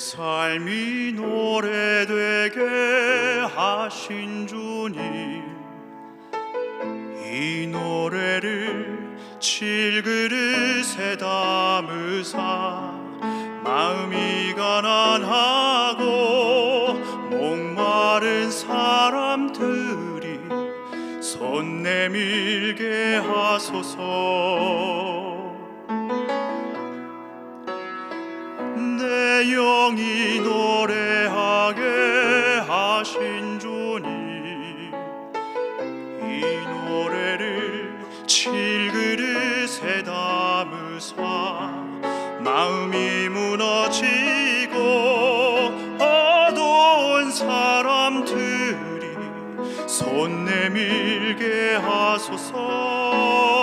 삶이 노래되게 하신 주님 이 노래를 질그릇에 담으사 마음이 가난하고 목마른 사람들이 손 내밀게 하소서 하신 주님 이 노래를 질그릇에 담으사 마음이 무너지고 어두운 사람들이 손 내밀게 하소서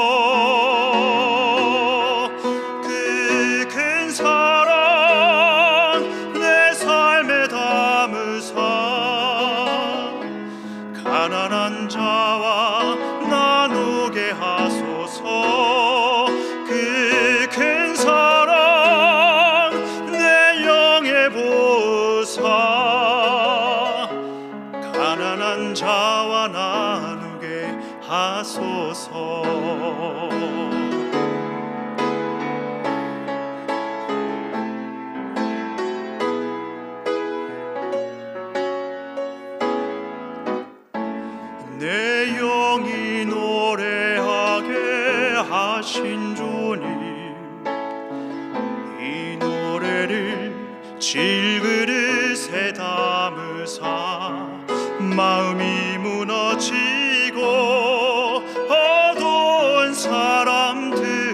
가난한 자와 나누게 하소서. 내 영이 노래하게 하신 주님 이 노래를 질그 마음이 무너지고 어두운 사람들이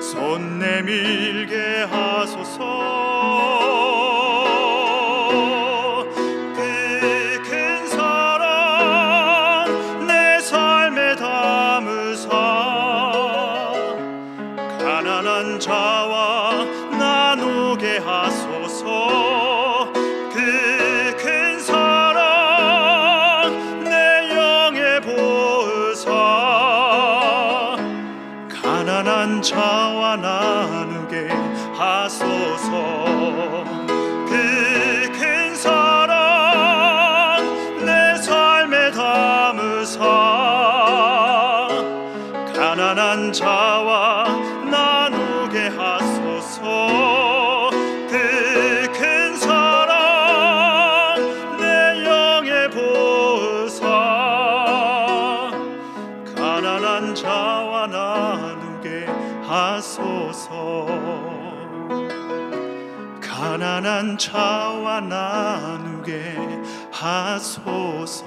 손 내밀게 하소서. 그 큰 사랑 내 삶에 담으사 가난한 자와 나누게 하소서 가난한 자와 나누게 하소서. 그 큰 사랑 내 삶에 담으사 가난한 자와 나누게 하소서. 그 큰 사랑 내 영에 보사 가난한 자와 나누게 하소서. 가난한 자와 나누게 하소서